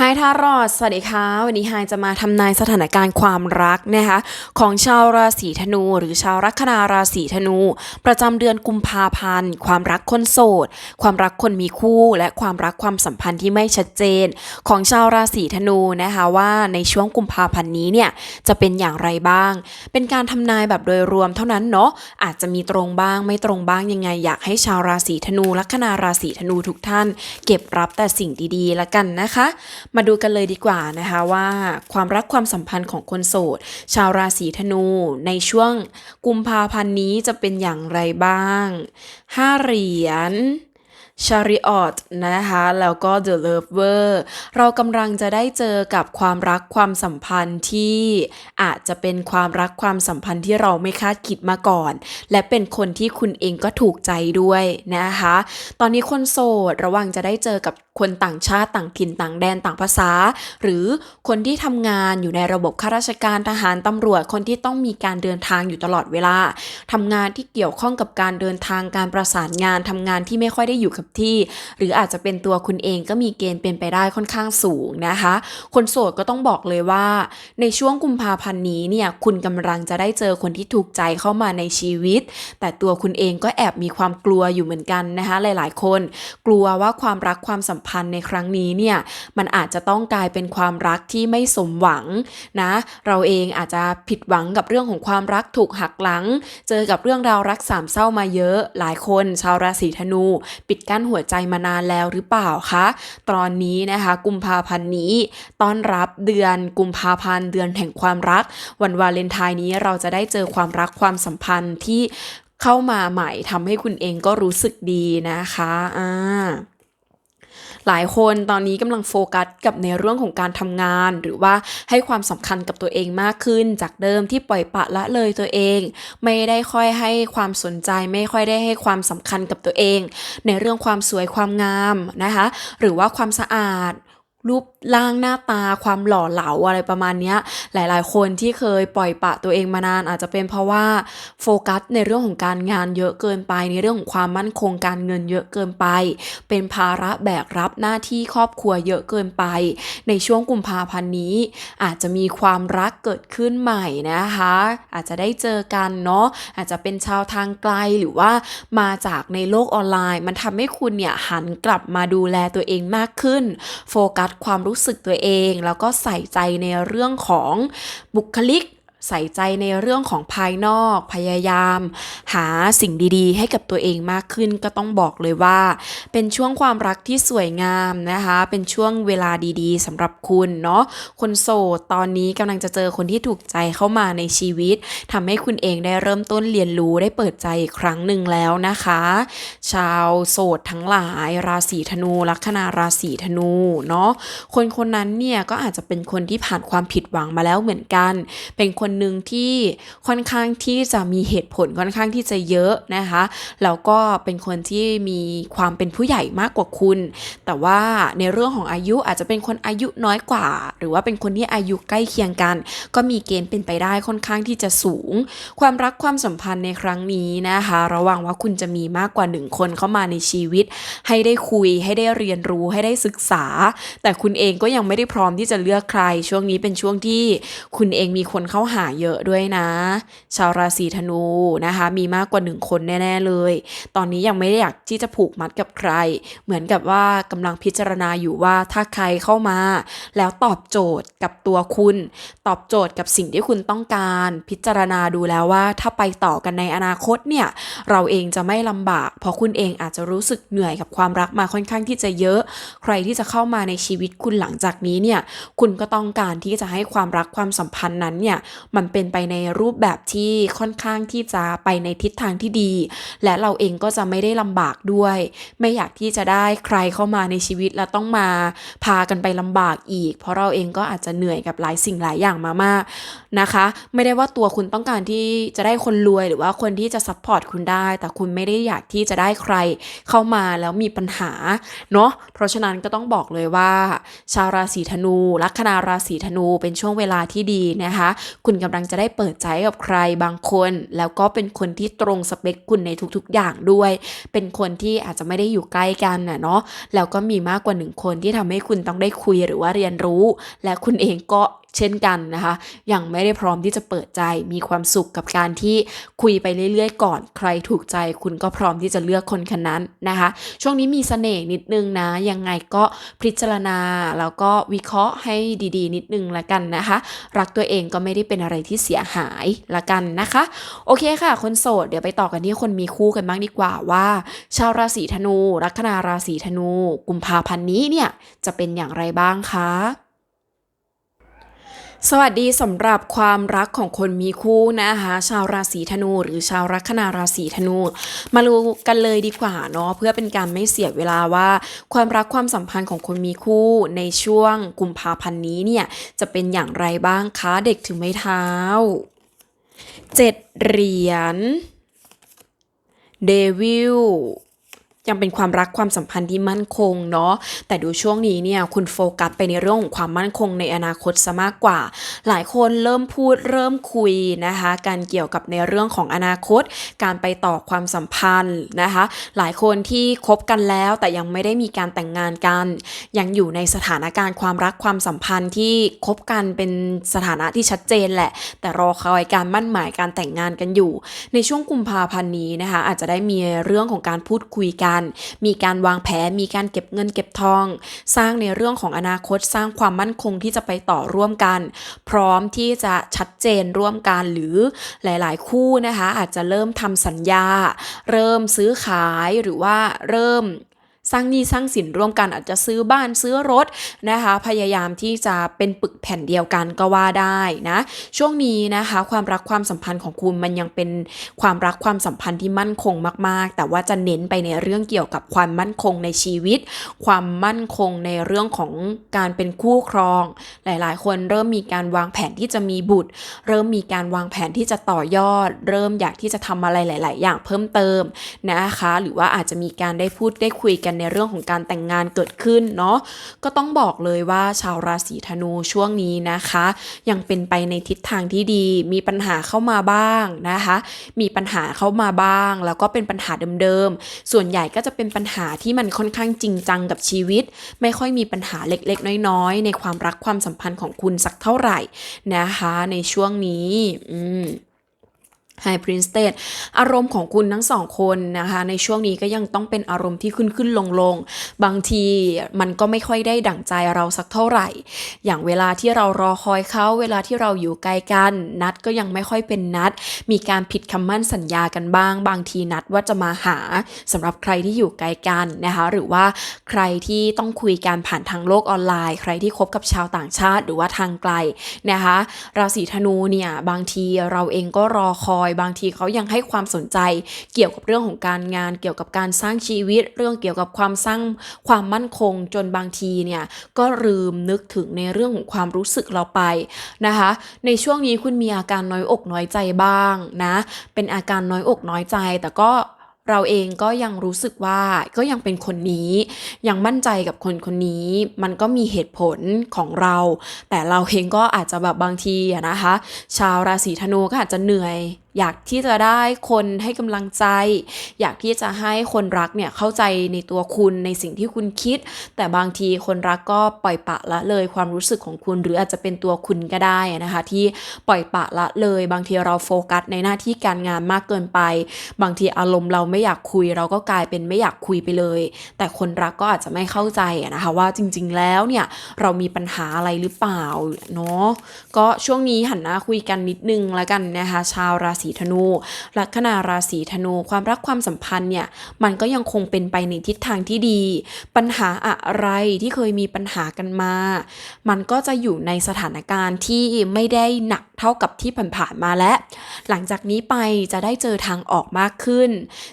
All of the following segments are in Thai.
ไฮทารอดสวัสดีค่ะ วันนี้ไฮจะมาทำนายสถานการณ์ความรักนะคะของชาวราศีธนู หรือชาวลัคนาราศีธนู ประจำเดือนกุมภาพันธ์ ความรักคนโสด ความรักคนมีคู่ และความรักความสัมพันธ์ที่ไม่ชัดเจน ของชาวราศีธนูนะคะว่าในช่วงกุมภาพันธ์นี้เนี่ยจะเป็นอย่างไรบ้าง เป็นการทำนายแบบโดยรวมเท่านั้นเนาะอาจจะมีตรงบ้างไม่ตรงบ้างยังไง อยากให้ชาวราศีธนูลัคนาราศีธนูทุกท่าน เก็บรับแต่สิ่งดีๆละกันนะคะมาดูกันเลยดีกว่านะคะว่าความรักความสัมพันธ์ของคนโสด ชาวราศีธนู ในช่วงกุมภาพันธ์นี้จะเป็นอย่างไรบ้าง 5 เหรียญ ชาริออตนะคะ แล้วก็ The Lover เรากำลังจะได้เจอกับความรักความสัมพันธ์ที่อาจจะเป็นความรักความสัมพันธ์ที่เราไม่คาดคิดมาก่อน และเป็นคนที่คุณเองก็ถูกใจด้วยนะคะ ตอนนี้คนโสดระวังจะได้เจอกับคนต่างชาติต่างถิ่นต่างแดนต่างภาษา หรือคนที่ทำงานอยู่ในระบบข้าราชการทหารตำรวจคนที่ต้องมีการเดินทางอยู่ตลอดเวลาทำงานที่เกี่ยวข้องกับการเดินทางการประสานงานทำงานที่ไม่ค่อยได้อยู่กับที่ หรืออาจจะเป็นตัวคุณเองก็มีเกณฑ์เป็นไปได้ค่อนข้างสูงนะคะ คนโสดก็ต้องบอกเลยว่า ในช่วงกุมภาพันธ์นี้เนี่ยคุณกำลังจะได้เจอคนที่ถูกใจเข้ามาในชีวิต แต่ตัวคุณเองก็แอบมีความกลัวอยู่เหมือนกันนะคะ หลาย ๆ คน กลัวว่าความรักความสัมพันธ์ในครั้งนี้เนี่ยมันอาจจะต้องกลายเป็นความรักที่ไม่สมหวังนะเราเองอาจจะผิดหวังกับเรื่องของความรักถูกหักหลัง เจอกับเรื่องราวรักสามเศร้ามาเยอะ หลายคนชาวราศีธนู ปิดกั้นหัวใจมานานแล้วหรือเปล่าคะ ตอนนี้นะคะกุมภาพันธ์นี้ต้อนรับเดือนกุมภาพันธ์เดือนแห่งความรัก วันวาเลนไทน์นี้เราจะได้เจอความรักความสัมพันธ์ที่เข้ามาใหม่ทำให้คุณเองก็รู้สึกดีนะคะอ่า หลายคนตอนนี้กำลังโฟกัสกับในเรื่องของการทำงาน หรือว่าให้ความสำคัญกับตัวเองมากขึ้น จากเดิมที่ปล่อยปะละเลยตัวเอง ไม่ได้ค่อยให้ความสนใจ ไม่ค่อยได้ให้ความสำคัญกับตัวเอง ในเรื่องความสวยความงามนะคะ หรือว่าความสะอาด รูปร่างหน้าตาความหล่อเหลาอะไรประมาณนี้ยหลายๆ คนที่เคยปล่อยปะตัวเองมานานอาจจะเป็นเพราะว่าโฟกัสในเรื่องของการงานเยอะเกินไป ในเรื่องของความมั่นคงการเงินเยอะเกินไป เป็นภาระแบกรับหน้าที่ครอบครัวเยอะเกินไป ในช่วงกุมภาพันธ์นี้ อาจจะมีความรักเกิดขึ้นใหม่นะคะ อาจจะได้เจอกันเนาะอาจจะเป็นชาวทางไกลหรือว่ามาจากในโลกออนไลน์ มันทำให้คุณเนี่ยหันกลับมาดูแลตัวเองมากขึ้นโฟกัสความรู้สึกตัวเอง แล้วก็ใส่ใจในเรื่องของบุคลิก ใส่ใจในเรื่องของภายนอก พยายาม หาสิ่งดีๆ ให้กับตัวเองมากขึ้นก็ต้องบอกเลยว่า เป็นช่วงความรักที่สวยงามนะคะ เป็นช่วงเวลาดีๆสำหรับคุณเนาะคนโสดตอนนี้กำลังจะเจอคนที่ถูกใจเข้ามาในชีวิตทำให้คุณเองได้เริ่มต้นเรียนรู้ได้เปิดใจอีกครั้งหนึ่งแล้วนะคะ ชาวโสดทั้งหลายราศีธนู ลัคนาราศีธนูเนาะคนคนนั้นเนี่ยก็อาจจะเป็นคนที่ผ่านความผิดหวังมาแล้วเหมือนกัน เป็นคนนหนึ่งที่ค่อนข้างที่จะมีเหตุผลค่อนข้างที่จะเยอะนะคะแล้วก็เป็นคนที่มีความเป็นผู้ใหญ่มากกว่าคุณ แต่ว่าในเรื่องของอายุอาจจะเป็นคนอายุน้อยกว่า หรือว่าเป็นคนที่อายุใกล้เคียงกัน ก็มีเกณฑ์เป็นไปได้ค่อนข้างที่จะสูง ความรักความสัมพันธ์ในครั้งนี้นะคะ ระวังว่าคุณจะมีมากกว่าหนึ่งคนเข้ามาในชีวิต ให้ได้คุยให้ได้เรียนรู้ให้ได้ศึกษา แต่คุณเองก็ยังไม่ได้พร้อมที่จะเลือกใคร ช่วงนี้เป็นช่วงที่คุณเองมีคนเข้าหาเยอะด้วยนะ ชาวราศีธนูนะคะ มีมากกว่าหนึ่งคนแน่ ๆเลย ตอนนี้ยังไม่ได้อยากที่จะผูกมัดกับใคร เหมือนกับว่ากำลังพิจารณาอยู่ว่าถ้าใครเข้ามา แล้วตอบโจทย์กับตัวคุณ ตอบโจทย์กับสิ่งที่คุณต้องการ พิจารณาดูแล้วว่าถ้าไปต่อกันในอนาคตเนี่ยเราเองจะไม่ลำบาก เพราะคุณเองอาจจะรู้สึกเหนื่อยกับความรักมาค่อนข้างที่จะเยอะ ใครที่จะเข้ามาในชีวิตคุณหลังจากนี้เนี่ยคุณก็ต้องการที่จะให้ความรักความสัมพันธ์นั้นเนี่ยมันเป็นไปในรูปแบบที่ค่อนข้างที่จะไปในทิศทางที่ดี และเราเองก็จะไม่ได้ลำบากด้วย ไม่อยากที่จะได้ใครเข้ามาในชีวิตแล้วต้องมาพากันไปลำบากอีก เพราะเราเองก็อาจจะเหนื่อยกับหลายสิ่งหลายอย่างมามากนะคะ ไม่ได้ว่าตัวคุณต้องการที่จะได้คนรวยหรือว่าคนที่จะซัพพอร์ตคุณได้ แต่คุณไม่ได้อยากที่จะได้ใครเข้ามาแล้วมีปัญหาเนาะเพราะฉะนั้นก็ต้องบอกเลยว่า ชาวราศีธนูลัคนาราศีธนูเป็นช่วงเวลาที่ดีนะคะ คุณกำลังจะได้เปิดใจกับใครบางคน แล้วก็เป็นคนที่ตรงสเปคคุณในทุกๆ อย่างด้วย เป็นคนที่อาจจะไม่ได้อยู่ใกล้กันน่ะเนาะแล้วก็มีมากกว่าหนึ่งคนที่ทำให้คุณต้องได้คุยหรือว่าเรียนรู้ และคุณเองก็ เช่นกันนะคะ ยังไม่ได้พร้อมที่จะเปิดใจมีความสุขกับการที่คุยไปเรื่อยๆ ก่อน ใครถูกใจคุณก็พร้อมที่จะเลือกคนคนนั้นนะคะ ช่วงนี้มีเสน่ห์นิดนึงนะ ยังไงก็พิจารณา แล้วก็วิเคราะห์ให้ดีๆ นิดนึงละกันนะคะ รักตัวเองก็ไม่ได้เป็นอะไรที่เสียหายละกันนะคะ โอเคค่ะ คนโสดเดี๋ยวไปต่อกันที่คนมีคู่กันบ้างดีกว่าว่า ชาวราศีธนู ลัคนาราศีธนู กุมภาพันธ์นี้เนี่ยจะเป็นอย่างไรบ้างคะ สวัสดีสำหรับความรักของคนมีคู่นะคะ ชาวราศีธนู หรือชาวลัคนาราศีธนู มาดูกันเลยดีกว่าเนาะเพื่อเป็นการไม่เสียเวลาว่า ความรักความสัมพันธ์ของคนมีคู่ในช่วงกุมภาพันธ์นี้เนี่ยจะเป็นอย่างไรบ้างคะเด็กถึงไม้เท้าเจ็ดเหรียญเดวิล ยังเป็นความรักความสัมพันธ์ที่มั่นคงเนาะแต่ดูช่วงนี้เนี่ยคุณโฟกัสไปในเรื่องของความมั่นคงในอนาคตซะมากกว่า หลายคนเริ่มพูดเริ่มคุยนะคะการเกี่ยวกับในเรื่องของอนาคต การไปต่อความสัมพันธ์นะคะ หลายคนที่คบกันแล้วแต่ยังไม่ได้มีการแต่งงานกัน ยังอยู่ในสถานการณ์ความรักความสัมพันธ์ที่คบกันเป็นสถานะที่ชัดเจนแหละ แต่รอคอยการมั่นหมายการแต่งงานกันอยู่ ในช่วงกุมภาพันธ์นี้นะคะอาจจะได้มีเรื่องของการพูดคุยกันมีการวางแผน มีการเก็บเงินเก็บทอง สร้างในเรื่องของอนาคต สร้างความมั่นคงที่จะไปต่อร่วมกัน พร้อมที่จะชัดเจนร่วมกันหรือหลาย ๆ คู่นะคะ อาจจะเริ่มทำสัญญา เริ่มซื้อขายหรือว่าเริ่ม สร้างหนี้สร้างสินร่วมกันอาจจะซื้อบ้านซื้อรถนะคะ พยายามที่จะเป็นปึกแผ่นเดียวกันก็ว่าได้นะ ช่วงนี้นะคะ ความรักความสัมพันธ์ของคุณมันยังเป็นความรักความสัมพันธ์ที่มั่นคงมาก ๆ แต่ว่าจะเน้นไปในเรื่องเกี่ยวกับความมั่นคงในชีวิต ความมั่นคงในเรื่องของการเป็นคู่ครอง หลาย ๆ คนเริ่มมีการวางแผนที่จะมีบุตร เริ่มมีการวางแผนที่จะต่อยอด เริ่มอยากที่จะทำอะไรหลาย ๆ อย่างเพิ่มเติมนะคะ หรือว่าอาจจะมีการได้พูดได้คุยกันในเรื่องของการแต่งงานเกิดขึ้นเนาะก็ต้องบอกเลยว่าชาวราศีธนูช่วงนี้นะคะ ยังเป็นไปในทิศทางที่ดี มีปัญหาเข้ามาบ้างนะคะ มีปัญหาเข้ามาบ้าง แล้วก็เป็นปัญหาเดิมๆ ส่วนใหญ่ก็จะเป็นปัญหาที่มันค่อนข้างจริงจังกับชีวิต ไม่ค่อยมีปัญหาเล็กๆ น้อยๆ ในความรักความสัมพันธ์ของคุณสักเท่าไหร่นะคะ ในช่วงนี้ อืม ไฮพรินสเตดอารมณ์ของคุณทั้งสองคนนะคะ ในช่วงนี้ก็ยังต้องเป็นอารมณ์ที่ขึ้นขึ้นลงลงบางทีมันก็ไม่ค่อยได้ดั่งใจเราสักเท่าไหร่ อย่างเวลาที่เรารอคอยเขาเวลาที่เราอยู่ไกลกัน นัดก็ยังไม่ค่อยเป็นนัด มีการผิดคำมั่นสัญญากันบ้าง บางทีนัดว่าจะมาหาสำหรับใครที่อยู่ไกลกันนะคะ หรือว่าใครที่ต้องคุยกันผ่านทางโลกออนไลน์ ใครที่คบกับชาวต่างชาติ หรือว่าทางไกลนะคะ ราศีธนูเนี่ยบางทีเราเองก็รอคอยบางทีเขายังให้ความสนใจเกี่ยวกับเรื่องของการงาน เกี่ยวกับการสร้างชีวิต เรื่องเกี่ยวกับความสร้างความมั่นคงจนบางทีเนี่ยก็ลืมนึกถึงในเรื่องของความรู้สึกเราไปนะคะ ในช่วงนี้คุณมีอาการน้อยอกน้อยใจบ้างนะเป็นอาการน้อยอกน้อยใจแต่ก็เราเองก็ยังรู้สึกว่าก็ยังเป็นคนนี้ ยังมั่นใจกับคนคนนี้ มันก็มีเหตุผลของเรา แต่เราเองก็อาจจะแบบบางทีนะคะ ชาวราศีธนูก็อาจจะเหนื่อยอยากที่จะได้คนให้กำลังใจ อยากที่จะให้คนรักเนี่ยเข้าใจในตัวคุณในสิ่งที่คุณคิด แต่บางทีคนรักก็ปล่อยปะละเลยความรู้สึกของคุณ หรืออาจจะเป็นตัวคุณก็ได้นะคะ ที่ปล่อยปะละเลย บางทีเราโฟกัสในหน้าที่การงานมากเกินไป บางทีอารมณ์เราไม่อยากคุย เราก็กลายเป็นไม่อยากคุยไปเลย แต่คนรักก็อาจจะไม่เข้าใจนะคะว่าจริง ๆ แล้วเนี่ยเรามีปัญหาอะไรหรือเปล่าเนาะก็ช่วงนี้หันหน้าคุยกันนิดนึงแล้วกันนะคะชาวราศีธนู ลัคนาราศีธนู ความรักความสัมพันธ์เนี่ยมันก็ยังคงเป็นไปในทิศทางที่ดี ปัญหาอะไรที่เคยมีปัญหากันมา มันก็จะอยู่ในสถานการณ์ที่ไม่ได้หนักเท่ากับที่ผ่านๆมาและหลังจากนี้ไปจะได้เจอทางออกมากขึ้น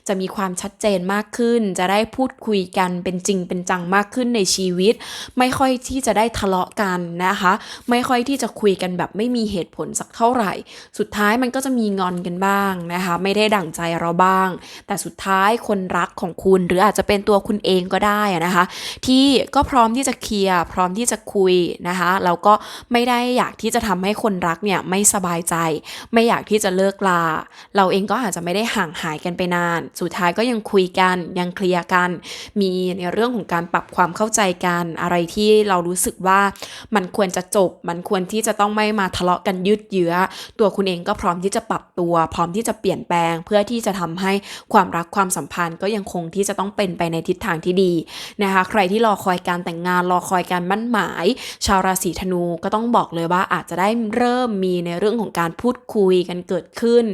จะมีความชัดเจนมากขึ้น จะได้พูดคุยกันเป็นจริงเป็นจังมากขึ้นในชีวิต ไม่ค่อยที่จะได้ทะเลาะกันนะคะ ไม่ค่อยที่จะคุยกันแบบไม่มีเหตุผลสักเท่าไหร่ สุดท้ายมันก็จะมีงอนอนกันบ้างนะคะ ไม่ได้ดั่งใจเราบ้าง แต่สุดท้ายคนรักของคุณหรืออาจจะเป็นตัวคุณเองก็ได้นะคะ ที่ก็พร้อมที่จะเคลียร์พร้อมที่จะคุยนะคะแล้วก็ไม่ได้อยากที่จะทำให้คนรักเนี่ยไม่สบายใจ ไม่อยากที่จะเลิกลา เราเองก็อาจจะไม่ได้ห่างหายกันไปนาน สุดท้ายก็ยังคุยกันยังเคลียร์กัน มีในเรื่องของการปรับความเข้าใจกันอะไรที่เรารู้สึกว่ามันควรจะจบ มันควรที่จะต้องไม่มาทะเลาะกันยืดเยื้อ ตัวคุณเองก็พร้อมที่จะปรับตัวพร้อมที่จะเปลี่ยนแปลง เพื่อที่จะทำให้ความรักความสัมพันธ์ก็ยังคงที่จะต้องเป็นไปในทิศทางที่ดีนะคะ ใครที่รอคอยการแต่งงานรอคอยการมั่นหมาย ชาวราศีธนูก็ต้องบอกเลยว่าอาจจะได้เริ่มมีในเรื่องของการพูดคุยกันเกิดขึ้น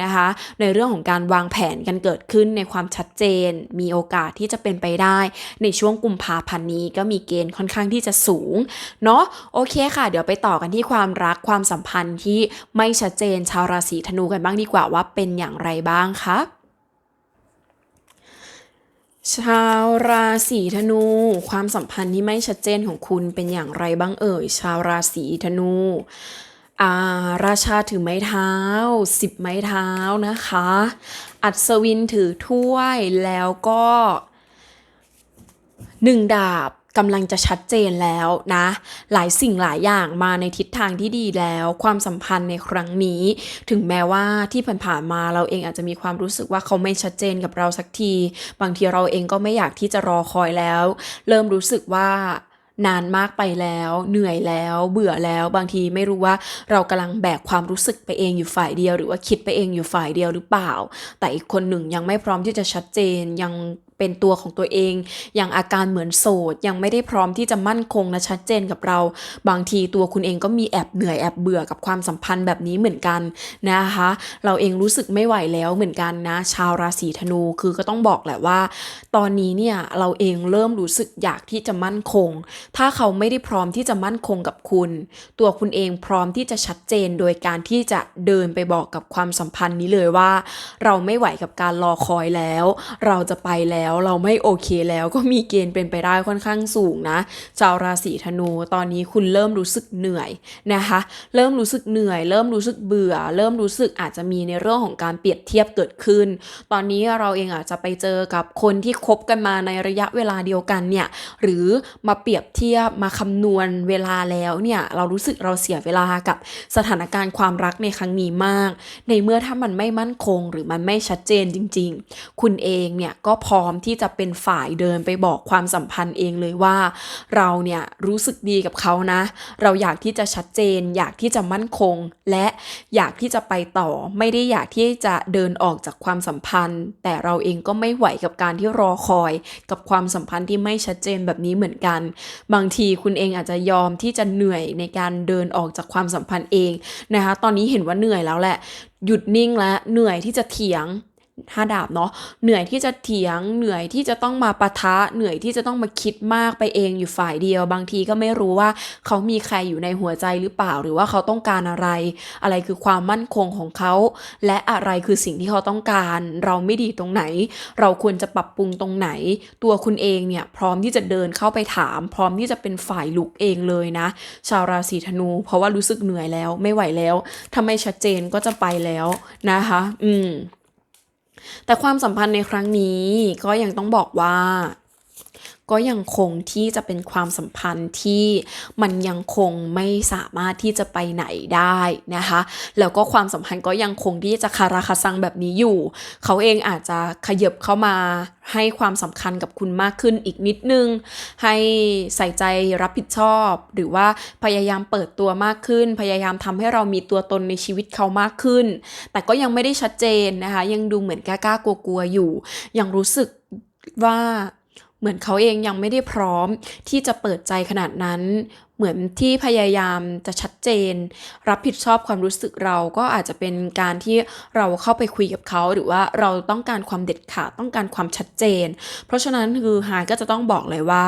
นะคะ ในเรื่องของการวางแผนกันเกิดขึ้นในความชัดเจน มีโอกาสที่จะเป็นไปได้ ในช่วงกุมภาพันธ์นี้ก็มีเกณฑ์ค่อนข้างที่จะสูงเนาะโอเคค่ะ เดี๋ยวไปต่อกันที่ความรักความสัมพันธ์ที่ไม่ชัดเจนชาวราศีธนูกันบ้างดีกว่าว่าเป็นอย่างไรบ้างคะชาวราศีธนู ความสัมพันธ์ที่ไม่ชัดเจนของคุณเป็นอย่างไรบ้างเอ่ย ชาวราศีธนูอาราชาถือไม้เท้าสิบไม้เท้านะคะ อัศวินถือถ้วยแล้วก็หนึ่งดาบ กำลังจะชัดเจนแล้วนะ หลายสิ่งหลายอย่างมาในทิศทางที่ดีแล้ว ความสัมพันธ์ในครั้งนี้ ถึงแม้ว่าที่ผ่านๆมาเราเองอาจจะมีความรู้สึกว่าเขาไม่ชัดเจนกับเราสักที บางทีเราเองก็ไม่อยากที่จะรอคอยแล้ว เริ่มรู้สึกว่านานมากไปแล้ว เหนื่อยแล้ว เบื่อแล้ว บางทีไม่รู้ว่าเรากำลังแบกความรู้สึกไปเองอยู่ฝ่ายเดียว หรือว่าคิดไปเองอยู่ฝ่ายเดียวหรือเปล่า แต่อีกคนหนึ่งยังไม่พร้อมที่จะชัดเจนยังเป็นตัวของตัวเองอยังอาการเหมือนโสด ยังไม่ได้พร้อมที่จะมั่นคงและชัดเจนกับเรา บางทีตัวคุณเองก็มีแอบเหนื่อยแอบเบื่อกับความสัมพันธ์แบบนี้เหมือนกันนะคะ เราเองรู้สึกไม่ไหวแล้วเหมือนกันนะ ชาวราศีธนูคือก็ต้องบอกแหละว่า ตอนนี้เนี่ยเราเองเริ่มรู้สึกอยากที่จะมั่นคง ถ้าเขาไม่ได้พร้อมที่จะมั่นคงกับคุณ ตัวคุณเองพร้อมที่จะชัดเจน โดยการที่จะเดินไปบอกกับความสัมพันธ์นี้เลยว่า เราไม่ไหวกับการรอคอยแล้ว เราจะไปแล้วแล้ว เราไม่โอเคแล้วก็มีเกณฑ์เป็นไปได้ค่อนข้างสูงนะชาวราศีธนู ตอนนี้คุณเริ่มรู้สึกเหนื่อยนะคะ เริ่มรู้สึกเหนื่อย เริ่มรู้สึกเบื่อ เริ่มรู้สึกอาจจะมีในเรื่องของการเปรียบเทียบเกิดขึ้น ตอนนี้เราเองอาจจะไปเจอกับคนที่คบกันมาในระยะเวลาเดียวกันเนี่ยหรือมาเปรียบเทียบมาคำนวณเวลาแล้วเนี่ยเรารู้สึกเราเสียเวลากับสถานการณ์ความรักในครั้งนี้มาก ในเมื่อถ้ามันไม่มั่นคง หรือมันไม่ชัดเจนจริง ๆ คุณเองเนี่ยก็พร้อมที่จะเป็นฝ่ายเดินไปบอกความสัมพันธ์เองเลยว่า เราเนี่ยรู้สึกดีกับเขานะ เราอยากที่จะชัดเจน อยากที่จะมั่นคง และอยากที่จะไปต่อ ไม่ได้อยากที่จะเดินออกจากความสัมพันธ์ แต่เราเองก็ไม่ไหวกับการที่รอคอย กับความสัมพันธ์ที่ไม่ชัดเจนแบบนี้เหมือนกัน บางทีคุณเองอาจจะยอมที่จะเหนื่อยในการเดินออกจากความสัมพันธ์เองนะคะ ตอนนี้เห็นว่าเหนื่อยแล้วแหละ หยุดนิ่งแล้วเหนื่อยที่จะเถียง ห้าดาบเนาะเหนื่อยที่จะเถียงเหนื่อยที่จะต้องมาปะทะเหนื่อยที่จะต้องมาคิดมากไปเองอยู่ฝ่ายเดียว บางทีก็ไม่รู้ว่าเขามีใครอยู่ในหัวใจหรือเปล่า หรือว่าเขาต้องการอะไร อะไรคือความมั่นคงของเขา และอะไรคือสิ่งที่เขาต้องการ เราไม่ดีตรงไหน เราควรจะปรับปรุงตรงไหน ตัวคุณเองเนี่ยพร้อมที่จะเดินเข้าไปถาม พร้อมที่จะเป็นฝ่ายลุกเองเลยนะ ชาวราศีธนู เพราะว่ารู้สึกเหนื่อยแล้วไม่ไหวแล้วถ้าไม่ชัดเจนก็จะไปแล้วนะคะ อืม แต่ความสัมพันธ์ในครั้งนี้ก็ยังต้องบอกว่า ก็ยังคงที่จะเป็นความสัมพันธ์ที่มันยังคงไม่สามารถที่จะไปไหนได้นะคะ แล้วก็ความสัมพันธ์ก็ยังคงที่จะคาราคาซังแบบนี้อยู่ เขาเองอาจจะขยับเข้ามาให้ความสำคัญกับคุณมากขึ้นอีกนิดนึง ให้ใส่ใจรับผิดชอบ หรือว่าพยายามเปิดตัวมากขึ้น พยายามทำให้เรามีตัวตนในชีวิตเขามากขึ้น แต่ก็ยังไม่ได้ชัดเจนนะคะ ยังดูเหมือนกล้ากลัวๆอยู่ ยังรู้สึกว่า เหมือนเขาเองยังไม่ได้พร้อมที่จะเปิดใจขนาดนั้น เหมือนที่พยายามจะชัดเจน รับผิดชอบความรู้สึกเราก็อาจจะเป็นการที่เราเข้าไปคุยกับเขา หรือว่าเราต้องการความเด็ดขาดต้องการความชัดเจน เพราะฉะนั้นคือฮาก็จะต้องบอกเลยว่า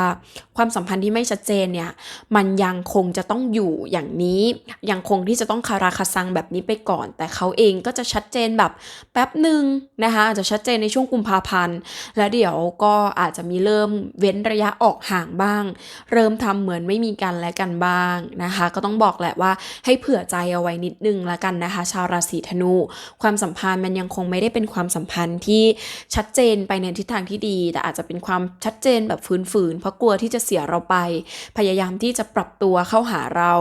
ความสัมพันธ์ที่ไม่ชัดเจนเนี่ยมันยังคงจะต้องอยู่อย่างนี้ ยังคงที่จะต้องคาราคาซังแบบนี้ไปก่อน แต่เขาเองก็จะชัดเจนแบบแป๊บหนึ่งนะคะอาจจะชัดเจนในช่วงกุมภาพันธ์ แล้วเดี๋ยวก็อาจจะมีเริ่มเว้นระยะออกห่างบ้าง เริ่มทำเหมือนไม่มีกันและกันบ้างนะคะ ก็ต้องบอกแหละว่าให้เผื่อใจเอาไว้นิดนึงละกันนะคะ ชาวราศีธนู ความสัมพันธ์มันยังคงไม่ได้เป็นความสัมพันธ์ที่ชัดเจนไปในทิศทางที่ดี แต่อาจจะเป็นความชัดเจนแบบฝืนๆเพราะกลัวที่จะเสียเราไป พยายามที่จะปรับตัวเข้าหาเรา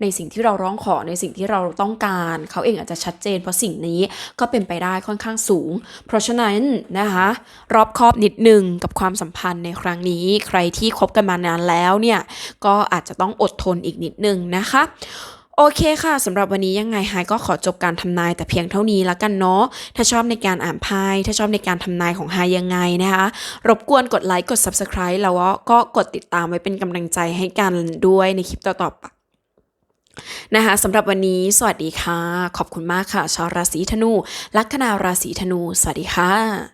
ในสิ่งที่เราร้องขอในสิ่งที่เราต้องการ เขาเองอาจจะชัดเจน เพราะสิ่งนี้ก็เป็นไปได้ค่อนข้างสูง เพราะฉะนั้นนะคะรอบคอบนิดนึงกับความสัมพันธ์ในครั้งนี้ ใครที่คบกันมานานแล้วเนี่ยก็อาจจะต้องออดทนอีกนิดนึงนะคะโอเคค่ะสำหรับวันนี้ยังไงไฮก็ขอจบการทำนายแต่เพียงเท่านี้แล้วกันเนาะถ้าชอบในการอ่านไพ่ถ้าชอบในการทำนายของไฮยยังไงนะคะ รบกวนกดไลค์กด Subscribe แล้วก็กดติดตามไว้เป็นกำลังใจให้กันด้วยในคลิปต่อๆไปนะคะสำหรับวันนี้สวัสดีค่ะ ขอบคุณมากค่ะ ชาวราศีธนู ลัคนาราศีธนู สวัสดีค่ะ